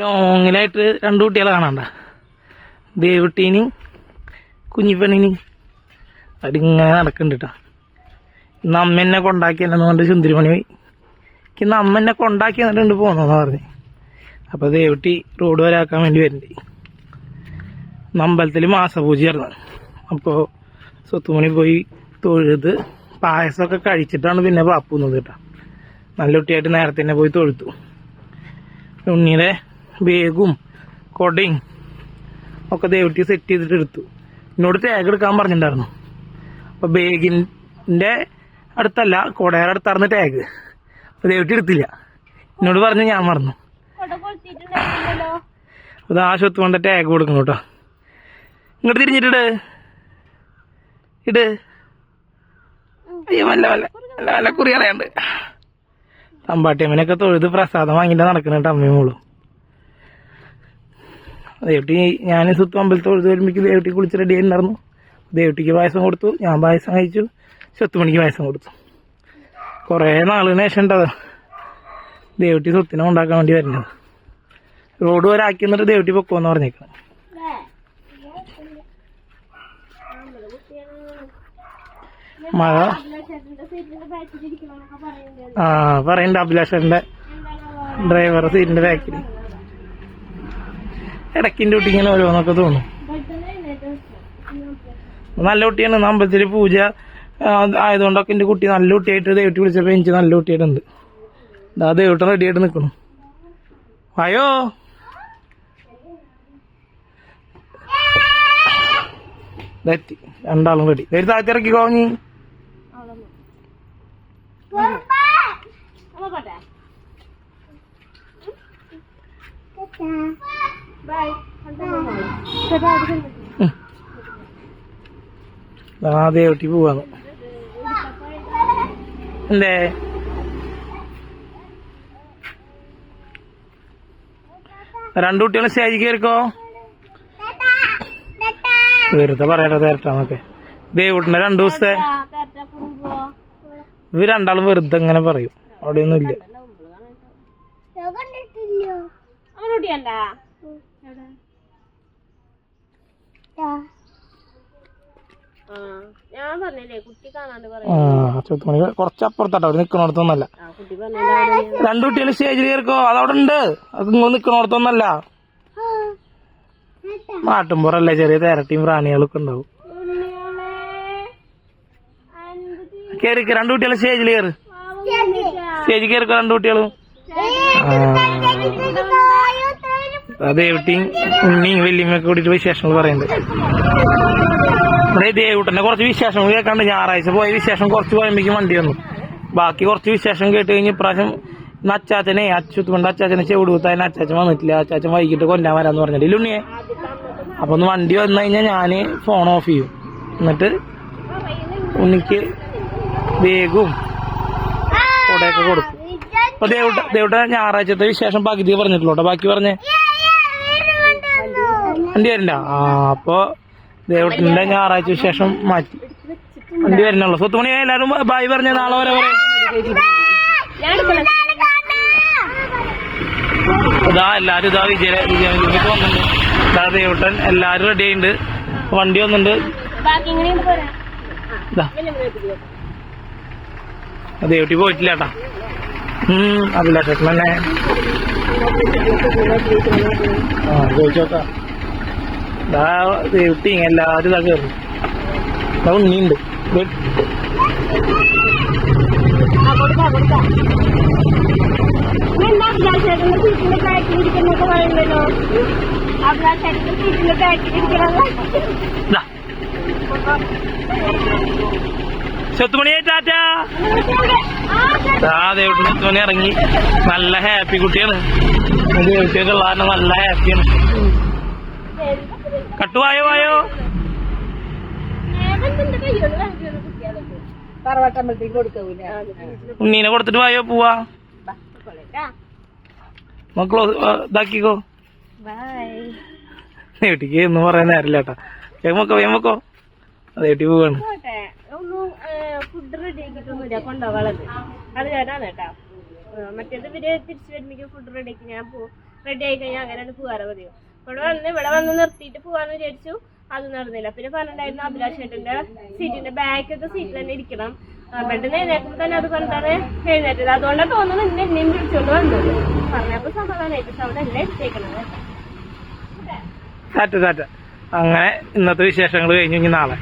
ലോങ്ങിലായിട്ട് രണ്ടു കുട്ടികളെ കാണണ്ട. ദേവുട്ടീനും കുഞ്ഞിപ്പെണ്ണിനും അതിങ്ങനെ നടക്കുന്നുണ്ട് ഇന്ന് അമ്മ എന്നെ കൊണ്ടാക്കിയല്ലെന്ന് എന്നുകൊണ്ട് ചുന്തിരിമണി പോയി. ഇന്ന് അമ്മ എന്നെ കൊണ്ടാക്കി എന്നിട്ടുണ്ട് പോകുന്നതെന്ന് പറഞ്ഞ്. അപ്പൊ ദേവുട്ടി റോഡ് വരാക്കാൻ വേണ്ടി അമ്പലത്തിൽ അമ്പലത്തിൽ മാസപൂജയായിരുന്നു അപ്പോൾ സ്വത്തുമണി പോയി തൊഴുത് പായസമൊക്കെ കഴിച്ചിട്ടാണ് പിന്നെ പാപ്പുന്നത് കേട്ടോ നല്ല കുട്ടിയായിട്ട് നേരത്തെ തന്നെ പോയി തൊഴുത്തു. ഉണ്ണിയുടെ ബാഗും കൊടയും ഒക്കെ ദേവട്ടി സെറ്റ് ചെയ്തിട്ട് എടുത്തു. എന്നോട് ടാഗ് എടുക്കാൻ പറഞ്ഞിട്ടുണ്ടായിരുന്നു. അപ്പൊ ബേഗിന്റെ അടുത്തല്ല കൊടയുടെ അടുത്തായിരുന്നു ടാഗ് അപ്പൊ ദേവട്ടി എടുത്തില്ല. എന്നോട് പറഞ്ഞു ഞാൻ മറന്നു. അത് ആ സ്വത്ത് കൊണ്ട് ടാഗ് കൊടുക്കണം കേട്ടോ. ഇങ്ങോട്ട് തിരിഞ്ഞിട്ടിട് ഇട്. അയ്യോ വല്ല വല്ല വല്ല വല്ല കുറി തമ്പാട്ടിയമ്മനൊക്കെ തൊഴുത് പ്രസാദം വാങ്ങിട്ട് കേട്ടോ അമ്മയും മോളും. ദേവട്ടി ഞാൻ സുത്തു അമ്പലത്തോട് തൊഴുത് വരുമ്പോഴേക്ക് ദേവട്ടി കുളിച്ച് റെഡി ആയിട്ടുണ്ടായിരുന്നു ദേവട്ടിക്ക് പായസം കൊടുത്തു. ഞാൻ പായസം കഴിച്ചു. സ്വത്തുമണിക്ക് പായസം കൊടുത്തു. കുറേ നാളിന് ശേഷം ഉണ്ടത് ദേവട്ടി സ്വത്തിനെ ഉണ്ടാക്കാൻ വേണ്ടി വരുന്നത്. റോഡ് വരെ ആക്കി എന്നിട്ട് ദേവട്ടി പൊക്കോന്ന് പറഞ്ഞേക്കണം. മഴ. ആ പറയണ്ട അഭിലാഷന്റെ ഡ്രൈവർ സീറ്റിന്റെ ബാക്കിൽ ഇടയ്ക്കിന്റെ കുട്ടി ഇങ്ങനെ ഓരോന്നൊക്കെ തോന്നും. നല്ല കുട്ടിയാണ്. ഇന്ന് അമ്പലത്തിൽ പൂജ ആയതുകൊണ്ടൊക്കെ എന്റെ കുട്ടി നല്ല കുട്ടിയായിട്ട് ദേവട്ടി വിളിച്ചപ്പോൾ എനിക്ക് നല്ല കുട്ടിയായിട്ടുണ്ട്. ദാ ദേവിട്ട് റെഡി ആയിട്ട് നിൽക്കണം അയ്യോ. തെറ്റി രണ്ടാളും റെഡി ഒരു താഴ്ത്തിറക്കി കോങ്ങി ആ. ദേവട്ടി പോവാന്ന്. അല്ലേ? രണ്ടു കുട്ടികളും സ്റ്റേജിൽ കയറിക്കോ? വെറുതെ പറയട്ടെ തരട്ടാന്നൊക്കെ ദേവുട്ടിന്റെ രണ്ടു ദിവസത്തെ ഇവർ രണ്ടാളും വെറുതെ ഇങ്ങനെ പറയും. അവിടെയൊന്നും ഇല്ല ഞാൻ പറഞ്ഞില്ലേ കുട്ടി കാണാണ്ട് പറയാം. ആ കുറച്ച് അപ്പുറത്താട്ടോ അവിടെ നിക്കണോടത്തൊന്നല്ല ആ കുട്ടി പറഞ്ഞില്ല രണ്ടു കുട്ടികൾ സ്റ്റേജിൽ കയറിക്കോ അതവിടെ ഉണ്ട് അത് നിങ്ങൾ നിക്കണോടത്തൊന്നല്ല നാട്ടുമ്പുറല്ലേ ചെറിയ തേരട്ടിയും പ്രാണികളൊക്കെ ഉണ്ടാവും. കേറിക്ക് രണ്ടു കുട്ടികൾ സ്റ്റേജിൽ കയറ് സ്റ്റേജിൽ കയറിക്കോ രണ്ടു കുട്ടികളും. ദേവട്ടിയും ഉണ്ണിയും വല്യമ്മയൊക്കെ കൂടിയിട്ട് വിശേഷങ്ങൾ പറയുന്നുണ്ട്. അതായത് ദേവട്ടന്റെ കുറച്ച് വിശേഷങ്ങൾ കേൾക്കാണ്ട് ഞായറാഴ്ച പോയ വിശേഷം കുറച്ച് പോയമ്പോഴേക്കും വണ്ടി വന്നു. ബാക്കി കുറച്ച് വിശേഷം കേട്ട് കഴിഞ്ഞ് ഇപ്രാവശ്യം ഇന്ന് അച്ചാച്ചനെ അച്ചുത്തുകൊണ്ട് അച്ചാച്ചനെ ചെവിട് കുത്താൻ അച്ചാച്ചൻ വന്നിട്ടില്ല. അച്ചാച്ചൻ വൈകിട്ട് കൊല്ലാൻ വരാന്ന് പറഞ്ഞിട്ട്. ഇല്ലുണ്ണിയെ അപ്പൊ ഒന്ന് വണ്ടി വന്നു കഴിഞ്ഞാൽ ഞാൻ ഫോൺ ഓഫ് ചെയ്യും. എന്നിട്ട് ഉണ്ണിക്ക് വേഗവും കൊടയൊക്കെ കൊടുക്കും. അപ്പൊ ദേവട്ട ദേവട്ട ഞായറാഴ്ചത്തെ വിശേഷം പകുതി പറഞ്ഞിട്ടുള്ളൂ കേട്ടോ. ബാക്കി പറഞ്ഞേ വണ്ടി വരണ്ട. ആ അപ്പൊ ദേവട്ടന്റെ ഞായറാഴ്ച ശേഷം മാറ്റി. വണ്ടി വരണല്ലോ സ്വത്ത് മണി എല്ലാരും ബായി പറഞ്ഞ നാളെ വരെ പറയാം. ഇതാ എല്ലാരും ഇതാ വിജയ വിജയക്ക് വന്നിട്ടുണ്ട്. ഇതാ ദേവട്ടൻ എല്ലാരും റെഡി ആയിട്ടുണ്ട് വണ്ടി വന്നിട്ടുണ്ട് ദേവട്ടി പോയിട്ടില്ല ഏട്ടാ ഉം അഭിലാഷേട്ടൻ തന്നെ. ആ ചോദിച്ചോക്കാം. ഇതാ എല്ലാവരും ഇതാ കയറി ഇതാ. ഉണ്ണിയുണ്ട് ഇറങ്ങി. നല്ല ഹാപ്പി കുട്ടിയാണ്. ദേവട്ടിയൊക്കെ നല്ല ഹാപ്പിയാണ്. കട്ടുവായോ? വായോ ഉണ്ണീനെ കൊടുത്തിട്ട് വായോ പോവാ? മക്കളോ ഇതാക്കിക്കോ. ഏട്ടിക്ക് എന്ന് പറയാൻ നേരില്ല കേട്ടാ. വേമക്കോ വേമക്കോ ഏട്ടി പോവാണ്. ഫുഡ് റെഡി ആക്കിയിട്ടൊന്നുമില്ല കൊണ്ടുപോകാനുള്ളത് അത് ഞാനാണ് കേട്ടോ. ആ, മറ്റേത് ഇവർ തിരിച്ചു വരുമ്പോഴേക്കും ഫുഡ് റെഡി ആക്കി ഞാൻ പോ റെഡി ആയി കഴിഞ്ഞാൽ അങ്ങനെ പോകാറ് പതിവ്. ഇവിടെ വന്ന് ഇവിടെ വന്ന് നിർത്തിയിട്ട് പോകാന്ന് വിചാരിച്ചു. അത് നടന്നില്ല. പിന്നെ പറഞ്ഞിട്ടുണ്ടായിരുന്നു അഭിലാഷ് ചേട്ടന്റെ സീറ്റിന്റെ ബാക്കത്തെ സീറ്റിൽ തന്നെ ഇരിക്കണം. പെട്ടെന്ന് എഴുന്നേക്കുമ്പോ തന്നെ അത് പറഞ്ഞിട്ടാണ് എഴുന്നേറ്റത്. അതുകൊണ്ടാണ് തോന്നുന്നു ഇന്ന് എന്നെയും വിളിച്ചോണ്ട് വന്നത്. പറഞ്ഞപ്പോ സമാധാനമായിട്ട് അല്ലേ എടുത്തേക്കണത് അങ്ങനെ ഇന്നത്തെ വിശേഷങ്ങൾ കഴിഞ്ഞു ഇനി നാളെ.